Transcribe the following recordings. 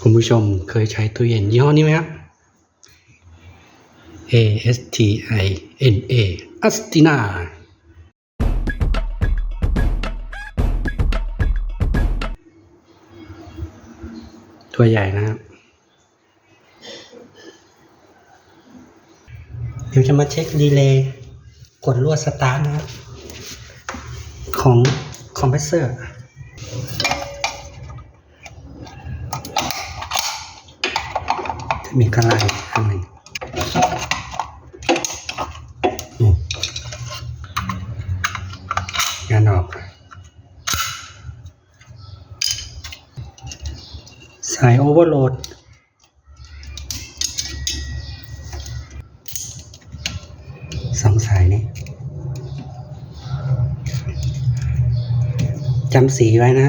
คุณผู้ชมเคยใช้ตู้เย็นยี่ห้อนี้ไหมครับ A S T I N A Astina ตัวใหญ่นะครับ เดี๋ยวจะมาเช็ครีเลย์กดลวดสตาร์ทนะครับ ของคอมเพรสเซอร์ จะ มีกระไลข้างหนึ่งนี่งานออกสายโอเวอร์โหลดสองสายนี้จำสีไว้นะ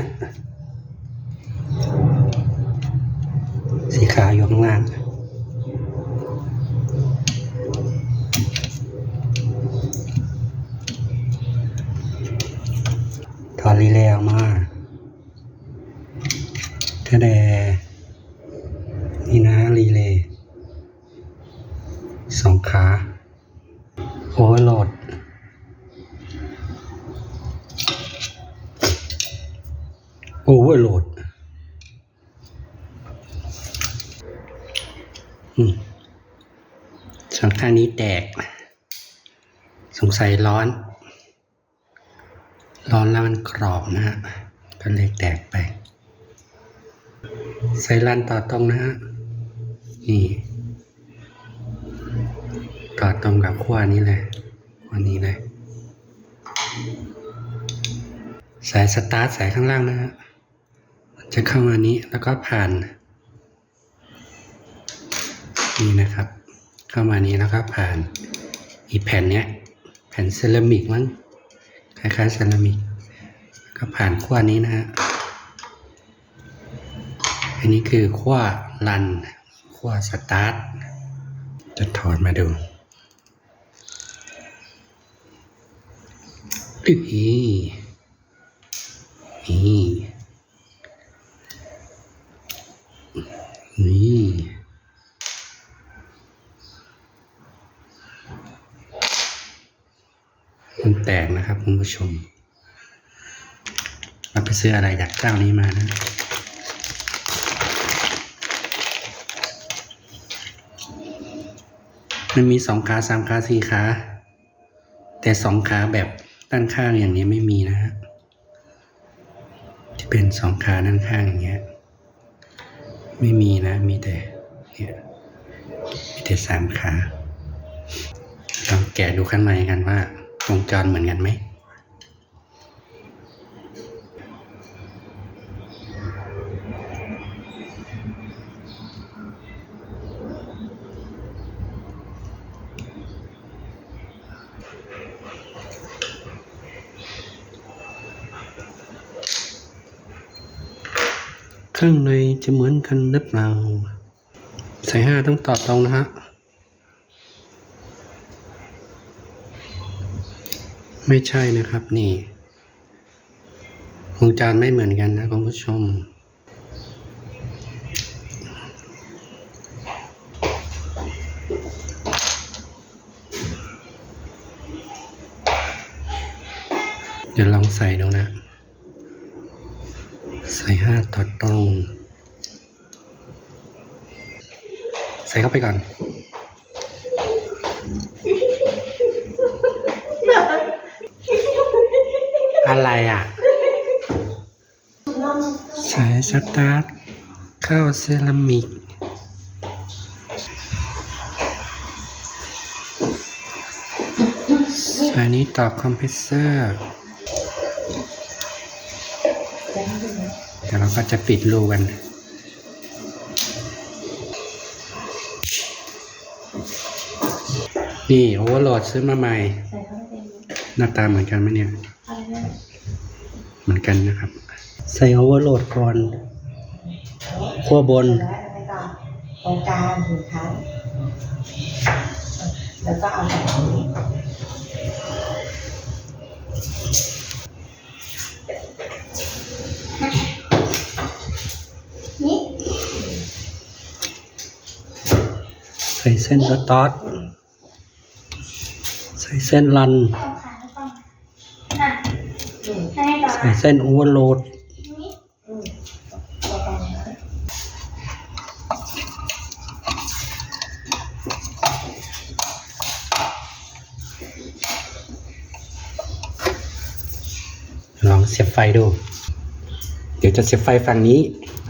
สีขาวอยู่ข้างล่าง ถอดรีเลออกมาถ้าแดนี่นะรีเลย์สองขา โอเวอร์โหลด โอเวอร์โหลดสองข้างนี้แตก สงสัยร้อน ร้อนแล้วมันกรอบนะฮะก็เลยแตกไป ใส่ลันต่อตรงนะฮะ นี่ ต่อตรงกับขั้วนี้เลยขั้วนี้เลย สายสตาร์ทสายข้างล่างนะฮะมันจะเข้ามานี้แล้วก็ผ่าน นี่นะครับ เข้ามานี้แล้วก็ผ่าน อีแผ่นเนี้ย แผ่นเซรามิกมั้ง คล้ายๆเซรามิกก็ผ่านขั้วนี้นะฮะอันนี้คือขั้วลันขั้วสตาร์ทจะถอดมาดูอื้อหือนี่นี่ มันแตกนะครับคุณผู้ชมเราไปซื้ออะไรจากเจ้านี้มานะ มันมีสองขาสามขาสี่ขา แต่สองขาแบบด้านข้างอย่างนี้ไม่มีนะฮะที่เป็นสองขาด้านข้างอย่างเงี้ย ไม่มีนะ มีแต่เนี่ยมีแต่สามขาลองแกะดูข้างในกันว่า วงจรเหมือนกันไหมข้างในจะเหมือนกันหรือเปล่าสายห้าต้องตอบตรงนะฮะ ไม่ใช่นะครับนี่วงจารไม่เหมือนกันนะคุณผู้ชม เดี๋ยวลองใส่ดูนะ ใส่ห้าต่อตรง ใส่เข้าไปก่อน อะไรอะ สายสตาร์ทเข้าเซรามิก สายนี้ต่อคอมเพรสเซอร์เดี๋ยวเราก็จะปิดรูกันนี่โอเวอร์โหลดซื้อมาใหม่ หน้าตาเหมือนกันไหมเนี่ย กันนะครับ ใส่โอเวอร์โหลดก่อนขั้วบนตรงกลางถึงครั้แล้วก็เอาแบบนี้ใส่เส้นสต๊อตใส่เส้นลัน เส้นโอเวอร์โหลดลองเสียบไฟดู เดี๋ยวจะเสียบไฟฝั่งนี้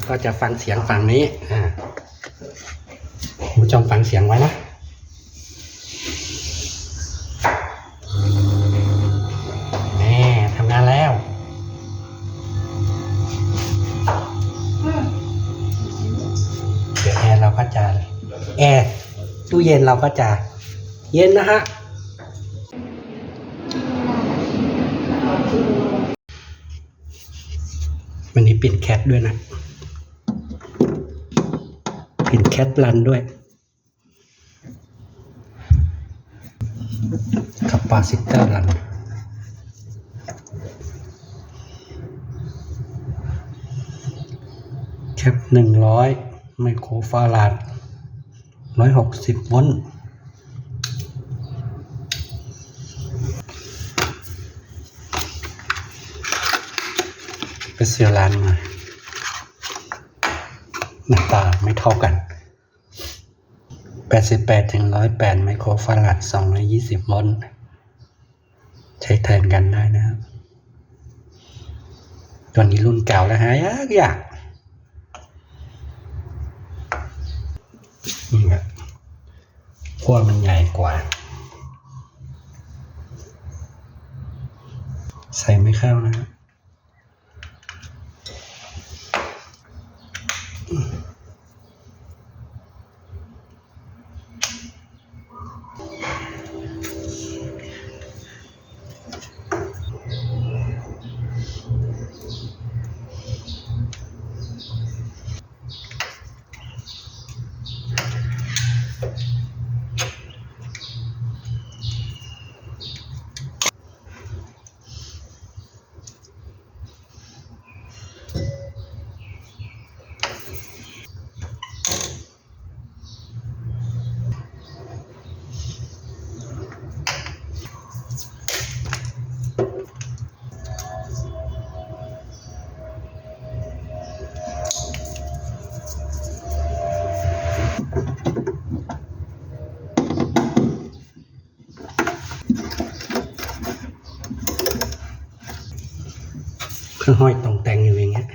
ก็จะฟังเสียงฝั่งนี้ อ่าผู้ชมฟังเสียงไว้นะ เราก็จะแอร์ตู้เย็นเราก็จะเย็นนะฮะวันนี้ปิดแคทด้วยนะ ปิดแคทรันด้วยคาปาซิเตอร์รันแคปหนึ่งร้อย ไมโครฟาราดร้อยหกสิบโวลต์ไปเสือร้านมาหน้าตาไม่เท่ากัน 88ถึง108 ไมโครฟาราด220โวลต์ใช้แทนกันได้นะครับตัวนี้รุ่นเก่าแล้วหายากยาก นี่ครับขั้วมันใหญ่กว่า ใส่ไม่เข้านะครั ห้อยตรงแต่งอยู่อย่างเงี้ย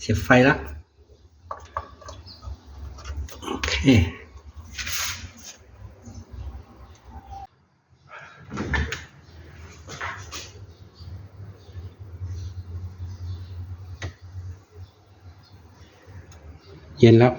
เสียบไฟแล้วโอเคเย็นแล้ว